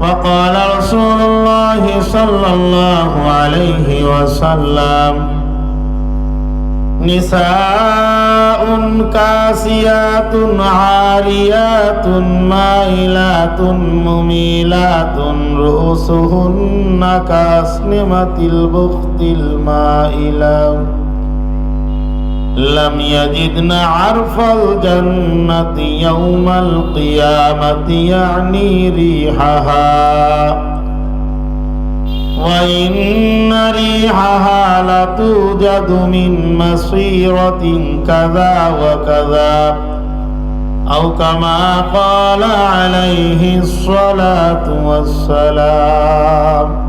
وقال رسول الله صلى الله عليه وسلم نساء كاسيات عاريات مائلات مميلات رؤوسهن كأسنمة البخت المائلة لم يجدن عرف الجنة يوم القيامة يعني ريحها. وإن ريحها لتوجد من مسيرة كذا وكذا. أو كما قال عليه الصلاة والسلام.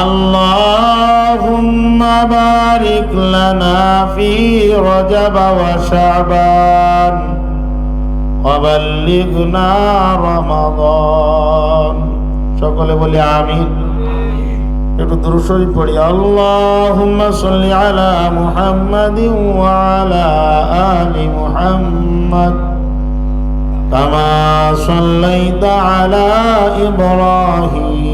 اللهم بارك لنا في رجب وشعبان وبلغنا رمضان সকলে বলি আমিন একটু দুরুশরী পড়ি আল্লাহুম্মা সাল্লি আলা মুহাম্মাদিন ওয়া আলা আলি মুহাম্মাদ কামা সাল্লাইতা আলা ইব্রাহিম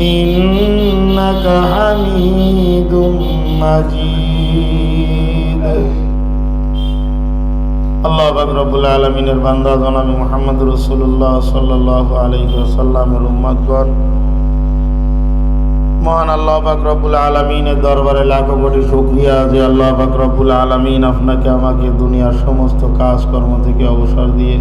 إنك حميد مجيد আল্লাহ পাক রব্বুল আলমিনের বান্দা জনাবি মোহাম্মদ রসুল্লাহ সাল্লাহ আলহি সাল্লামের উম্মাদগণ মহান আল্লাহ পাক রব্বুল আলমিনের দরবারে লাখো কোটি শুক্রিয়া যে আল্লাহ পাক রব্বুল আলমিন আপনাকে আমাকে দুনিয়ার সমস্ত কাজকর্ম থেকে অবসর দিয়ে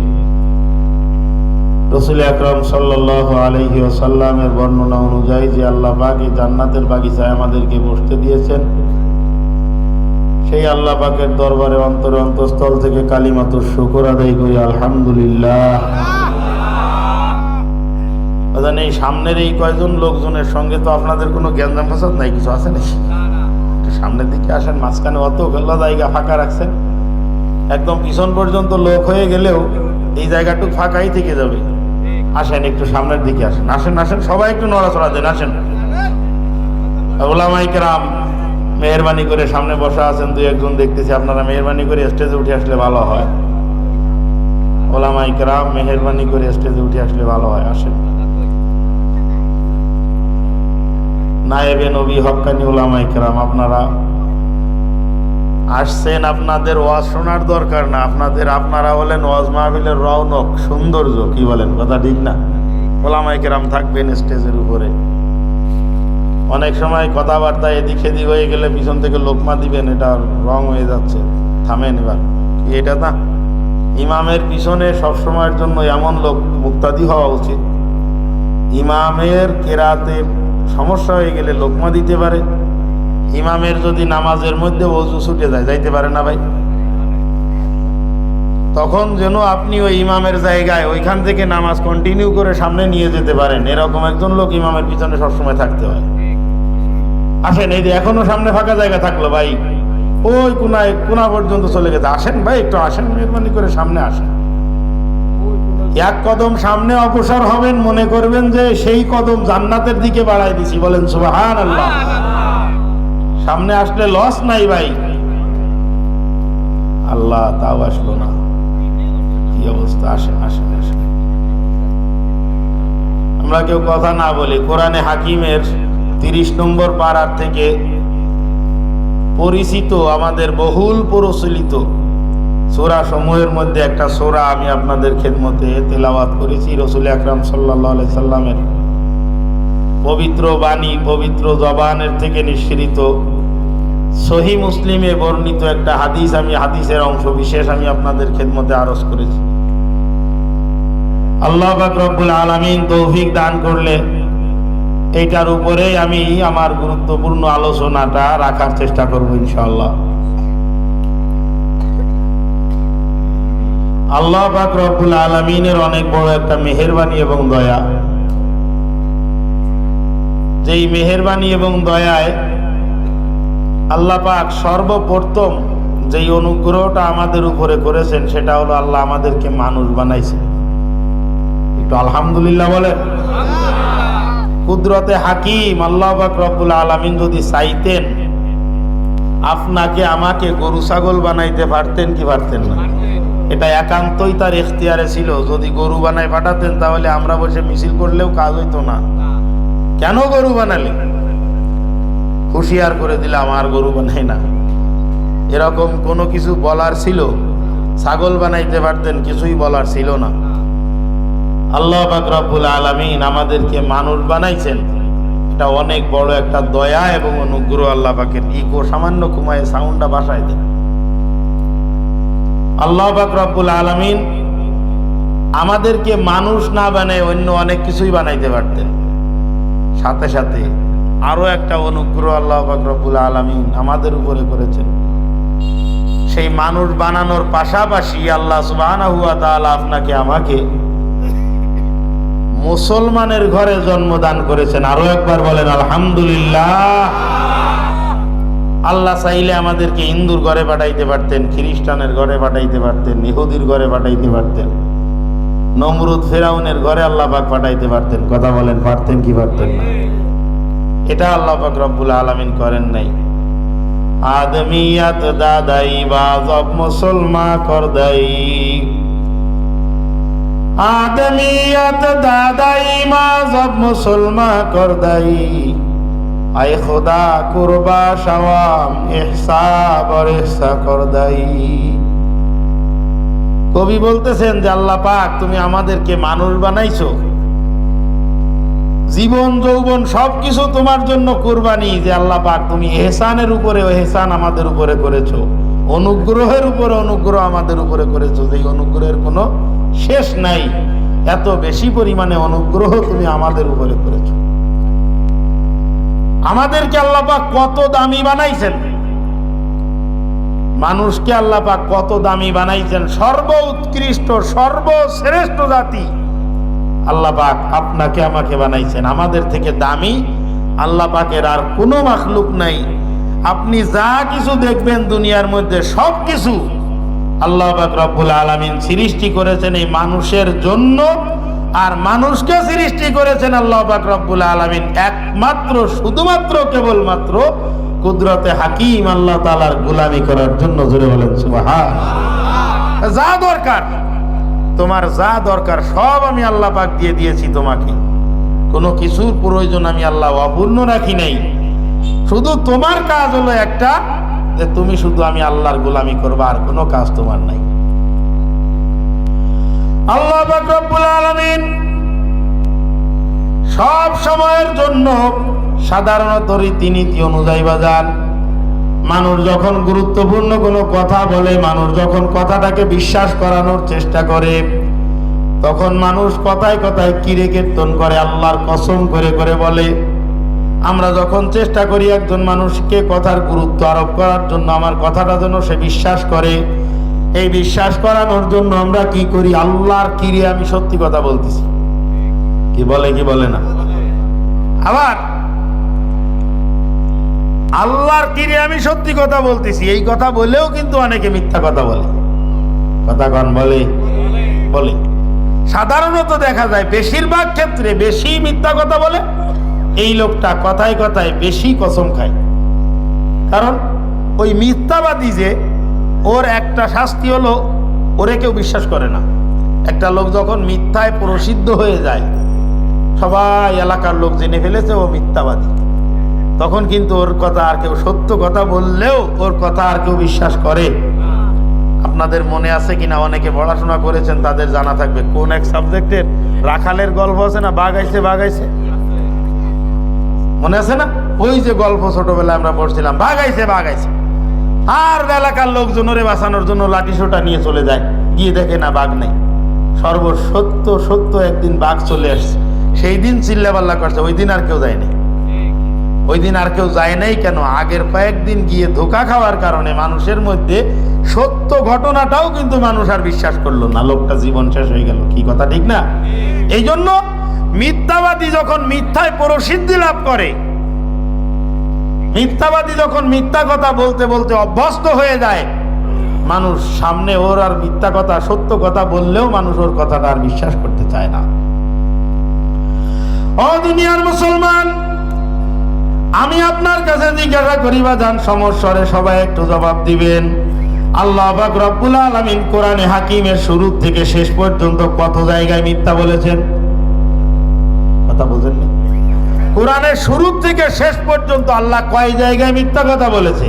রসুল আকরম সাল্লাহ আলহি ওসাল্লামের বর্ণনা অনুযায়ী যে আল্লাহ পাক এই জান্নাতের বাগিচায় আমাদেরকে বসতে দিয়েছেন, সেই আল্লাহ পাকের দরবারে অন্তর অন্তঃস্থল থেকে কালিমাত শুকর আদায় করি, আলহামদুলিল্লাহ। এই সামনের এই কয়জন লোকজনের সঙ্গে তো আপনাদের কোনো জ্ঞানজাম ফাসাদ নাই, কিছু আছে নাকি? সামনের দিকে আসেন, মাঝখানে অত গেল্লা জায়গা ফাঁকা রাখছেন। একদম পিছন পর্যন্ত লোক হয়ে গেলেও এই জায়গাটুক ফাঁকাই থেকে যাবে। আসেন, একটু সামনের দিকে আসেন। আসেন আসেন, সবাই একটু নড়াচড়া দেন, আসেন। ওলামাইকেরাম মেহরবানি করে সামনে বসা আছেন, দুই একজন দেখতেছি, আপনারা মেহরবানি করে স্টেজে উঠে আসলে ভালো হয়। ওলামাইকেরাম মেহরবানি করে স্টেজে উঠে আসলে ভালো হয়, আসেন। নায়েবে নবী হক্কানি ওলামাই কেরাম, আপনারা আসছেন আপনাদের ওয়াজ শোনার দরকার না। আপনাদের আপনারা হলেন ওয়াজ মাহফিলের রৌনক সৌন্দর্য, কি বলেন? কথা ঠিক না? ওলামাই কেরাম থাকবেন স্টেজের উপরে। অনেক সময় কথাবার্তা এদিক সেদিক হয়ে গেলে পিছন থেকে লোকমা দিবেন, এটা রং হয়ে যাচ্ছে। থামেন এবার। এটা না? ইমামের পিছনে সবসময়ের জন্য এমন লোক মুক্তাদি হওয়া উচিত। ইমামের কেরাতে সমস্যা হয়ে গেলে লোকমা দিতে পারে। ইমামের যদি নামাজের মধ্যে অজু ছুটে যায়, যাইতে পারে না ভাই? তখন যেন আপনি ওই ইমামের জায়গায় ওইখান থেকে নামাজ কন্টিনিউ করে সামনে নিয়ে যেতে পারেন। এরকম একজন লোক ইমামের পিছনে সবসময় থাকতে হয়। আসেন, এই যে এখনও সামনে ফাঁকা জায়গা থাকল ভাই। ওই কোনায়, কোনা পর্যন্ত চলে গেছে। আসেন ভাই, একটু আসেন, মেহরবানি করে সামনে আসেন। এক কদম সামনে অগ্রসর হবেন, মনে করবেন যে সেই কদম জান্নাতের দিকে বাড়াই দিছি। বলেন সুবাহান আল্লাহ সামনে আসলে লস নাই ভাই। আল্লাহ তাও আসলো না। কি অবস্থা? আসেন আসেন আসেন। আমরা কেউ কথা না বলি, কোরআনে হাকিমের তিরিশ নম্বর পাড়ার থেকে পরিচিত, আমাদের বহুল প্রচলিত সোরা সমূহের মধ্যে একটা সোরা আমি আপনাদের খেদমতে তেলাওয়াত করেছি, রসুল আকরাম সাল্লাহ সাল্লামের। পবিত্র বাণী, পবিত্র জবানের থেকে নিঃসৃত। সহি মুসলিমে বর্ণিত একটা হাদিস, আমি হাদিসের অংশ বিশেষ আমি আপনাদের খেদমতে আরজ করেছি। আল্লাহ পাক রব্বুল আলমিন তৌফিক দান করলে এইটার উপরেই আমি আমার গুরুত্বপূর্ণ আলোচনাটা রাখার চেষ্টা করব ইনশাআল্লাহ। আল্লাহ পাক রব্বুল আলমিনের অনেক বড় একটা মেহেরবানি এবং দয়া। যেই মেহেরবানি এবং দয়ায় আল্লাহ পাক সর্বপ্রথম যেই অনুগ্রহটা আমাদের উপরে করেছেন, সেটা হলো আল্লাহ আমাদেরকে মানুষ বানাইছেন। একটু আলহামদুলিল্লাহ বলে কুদরতে হাকিম আল্লাহ পাক রব্বুল আলমিন যদি চাইতেন, আপনাকে, আমাকে গরু, ছাগল বানাইতে পারতেন কি পারতেন না? এটা একান্তই তার এখতিয়ারে ছিল। যদি গরু বানাই পাঠাতেন, তাহলে আমরা বসে মিছিল করলেও কাজ হইতো না। কেন গরু বানালে? হুঁশিয়ার করে দিলাম আর গরু বানাই না। এরকম কোনো কিছু বলার ছিল? ছাগল বানাইতে পারতেন, কিছুই বলার ছিল না। আল্লাহ বাকরাবুল আলমিন আমাদেরকে মানুষ বানাইছেন। এটা অনেক বড় একটা দয়া এবং অনুগ্রহ আল্লাহ পাকের। ইকো সামান্য কুমায় সাউন্ডটা বাসায় দেন। আল্লাহ বাকরাবুল আলমিন আমাদেরকে মানুষ না বানায় অন্য অনেক কিছুই বানাইতে পারতেন। সাথে সাথে আরও একটা অনুগ্রহ আল্লাহ বাকরবুল আলমিন আমাদের উপরে করেছেন। সেই মানুষ বানানোর পাশাপাশি আল্লাহ সুবাহ আপনাকে আমাকে মুসলমানের ঘরে জন্মদান করেছেন। আরও একবার বলেন, আলহামদুলিল্লাহ। আল্লাহ চাইলে আমাদেরকে হিন্দুর ঘরে পাঠাইতে পারতেন, খ্রিস্টানের ঘরে পাঠাইতে পারতেন, ইহুদির ঘরে পাঠাইতে পারতেন, নমরুদ ফেরাউনের ঘরে আল্লাহ পাক পাঠাইতে পারতেন। কথা বলেন, পারতেন কি পারতেন না? এটা আল্লাহ রব্বুল আলামিন করেন নাই। আদমিয়াত দাদাই, বা জব মুসলমা করদাই আদমিয়াত দাদাই মা জব মুসলমা করদাই আই খোদা কুরবা শাওয়াম ইহসা ইহসা করদাই কবি বলতেছেন যে, আল্লাহ পাক, তুমি আমাদেরকে মানুষ বানাইছো। জীবন, যৌবন, সবকিছু তোমার জন্য কুরবানি যে আল্লাহ পাক তুমি এহসানের উপরে এহসান আমাদের উপরে করেছ। অনুগ্রহের উপরে অনুগ্রহ আমাদের উপরে করেছ। যে অনুগ্রহের কোনো শেষ নাই। এত বেশি পরিমাণে অনুগ্রহ তুমি আমাদের উপরে করেছ। আমাদেরকে আল্লাহ পাক কত দামি বানাইছেন। মানুষকে আল্লাহ পাক কত দামি বানাইছেন। সর্ব উৎকৃষ্ট সর্বশ্রেষ্ঠ জাতি। আল্লাহ পাক আপনাকে আমাকে বানাইছেন। আমাদের থেকে দামি আল্লাহ পাকের আর কোনো মাখলুক নাই। আপনি যা কিছু দেখবেন দুনিয়ার মধ্যে সব কিছু আল্লাহ পাক রব্বুল আলামিন সৃষ্টি করেছেন এই মানুষের জন্য। আর মানুষকে সৃষ্টি করেছেন আল্লাহ পাক রব্বুল আলামিন একমাত্র, শুধুমাত্র, কেবলমাত্র কুদরতে হাকিম আল্লাহ তাআলার গোলামি করার জন্য জুড়ে বলেন সুবহান যা দরকার তোমার যা দরকার সব আমি আল্লাহ পাক দিয়ে দিয়েছি তোমাকে। কোনো কিছুর প্রয়োজন আমি আল্লাহ অপূর্ণ রাখি নাই। শুধু তোমার কাজ হলো একটা, যে তুমি শুধু আমি আল্লাহর গোলামি করবা, আর কোনো কাজ তোমার নাই। আল্লাহ আলামিন সব সময়ের জন্য সাধারণত রীতিনীতি অনুযায়ী বাজান মানুষ যখন গুরুত্বপূর্ণ কোনো কথা বলে, মানুষ যখন কথাটাকে বিশ্বাস করানোর চেষ্টা করে, তখন মানুষ কথায় কথায় কিরে কীর্তন করে, আল্লাহর কসম করে করে বলে। আমরা যখন চেষ্টা করি একজন মানুষকে কথার গুরুত্ব আরোপ করার জন্য, আমার কথাটা যেন সে বিশ্বাস করে, এই বিশ্বাস করানোর জন্য আমরা কি করি? আল্লাহর কিরে আমি সত্যি কথা বলতেছি। কি বলে কি বলে না? আবার আল্লাহর কিরে আমি সত্যি কথা বলতেছি, এই কথা বলেও কিন্তু অনেকে মিথ্যা কথা বলে। কথা কন, বলে। বলে। সাধারণত দেখা যায় বেশিরভাগ ক্ষেত্রে বেশি মিথ্যা কথা বলে, এই লোকটা কথায় কথায় বেশি কসম খায়। কারণ ওই মিথ্যাবাদী যে, ওর একটা শাস্তি হলো, ওরে কেউ বিশ্বাস করে না। একটা লোক যখন মিথ্যায় প্রসিদ্ধ হয়ে যায়, সবাই এলাকার লোক জেনে ফেলেছে ও মিথ্যাবাদী। তখন কিন্তু ওর কথা আর কেউ সত্য কথা বললেও ওর কথা আর কেউ বিশ্বাস করে। আপনাদের মনে আছে কিনা? অনেকে পড়াশোনা করেছেন, তাদের জানা থাকবে। কোন এক সাবজেক্টের রাখালের গল্প আছে না? বাগাইছে বাগাইছে। মনে আছে না? ওই যে গল্প ছোটবেলায় আমরা পড়ছিলাম, বাগাইছে বাগাইছে। আর এলাকার লোকজন ওরে বাঁচানোর জন্য লাঠি সোটা নিয়ে চলে যায়। গিয়ে দেখে না, বাঘ নেই। সর্বসত্য সত্য একদিন বাঘ চলে আসছে। সেই দিন চিল্লাপাল্লা করছে, ওই দিন আর কেউ যায়নি। ওই দিন আর কেউ যায় নাই কেন? আগের কয়েকদিন গিয়ে ধোকা খাওয়ার কারণে মানুষের মধ্যে সত্য ঘটনাটাও কিন্তু মানুষ আর বিশ্বাস করল না। লোকটা জীবন শেষ হয়ে গেল, কি কথা, ঠিক না? এই জন্য মিথ্যাবাদী যখন মিথ্যায় প্রসিদ্ধি লাভ করে, মিথ্যাবাদী যখন মিথ্যা কথা বলতে বলতে অভ্যস্ত হয়ে যায়, মানুষ সামনে ওর আর মিথ্যা কথা, সত্য কথা বললেও মানুষ ওর কথাটা আর বিশ্বাস করতে চায় না। ও মুসলমান আমি আপনার কাছে জিজ্ঞাসা করি বা যান সমস্যরে সবাই একটু জবাব দিবেন। আল্লাহ পাক রব্বুল আলামিন কোরআনে হাকিমের শুরু থেকে শেষ পর্যন্ত কত জায়গায় মিথ্যা বলেছেন? কথা বলছেন না কোরআনের শুরু থেকে শেষ পর্যন্ত আল্লাহ কয় জায়গায় মিথ্যা কথা বলেছে?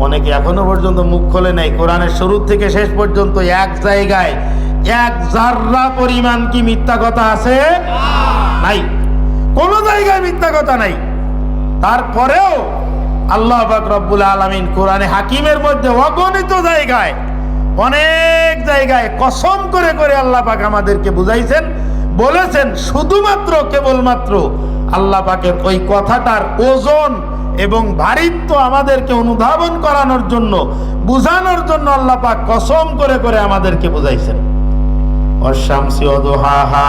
অনেকে এখনও পর্যন্ত মুখ খোলে নাই কোরআনের শুরু থেকে শেষ পর্যন্ত এক জায়গায় এক জাররা পরিমাণ কি মিথ্যা কথা আছে? নাই। কোন জায়গায় মিথ্যা কথা নাই। তারপরেও আল্লাহ রব্বুল আলামিন কোরআনে হাকিমের মধ্যে অগণিত জায়গায়, অনেক জায়গায় কসম করে করে আল্লাহ পাক আমাদেরকে বুঝাইছেন, বলেছেন, শুধুমাত্র কেবলমাত্র আল্লাহ পাকের ওই কথাটার ওজন এবং ভারিত্ব আমাদেরকে অনুধাবন করানোর জন্য, বুঝানোর জন্য আল্লাহ পাক কসম করে করে আমাদেরকে বুঝাইছেন। অশামসি অদোহাহা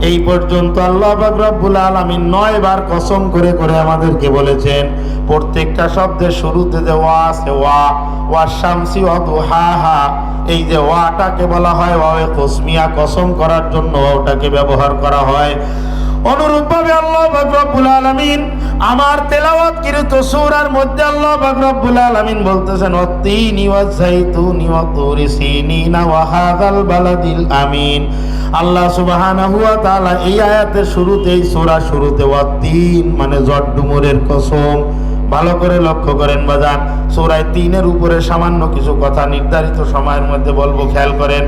এই পর্যন্ত আল্লাহ রব্বুল আলমী নয় বার কসম করে করে আমাদেরকে বলেছেন, প্রত্যেকটা শব্দের শুরুতে যে ওয়া আছে ওয়া ওয়া শামসি ওয়া দুহাহা এই যে ওয়াটাকে বলা হয় ওয়াবে কসমিয়া কসম করার জন্য ওটাকে ব্যবহার করা হয়। অনুরূপভাবে আল্লাহ পাক রব্বুল আলামিন আমার তেলাওয়াত কৃত সূরার মধ্যে আল্লাহ রব্বুল আলামিন বলতেছেন অত্তিনি ওয়াজ যাইতুনি ওয়া তুরি সিনিনা ওয়া হাযাল বালাদিল আমিন। আল্লাহ সুবহানাহু ওয়া তাআলা এই আয়াতের শুরুতেই সূরা শুরুতে ওয়াত্তিন মানে জড্ডুমুরের কসম। ভালো করে লক্ষ্য করেন বাজান, সূরায় তিনের উপরে সামান্য কিছু কথা নির্ধারিত সময়ের মধ্যে বলব, খেয়াল করেন।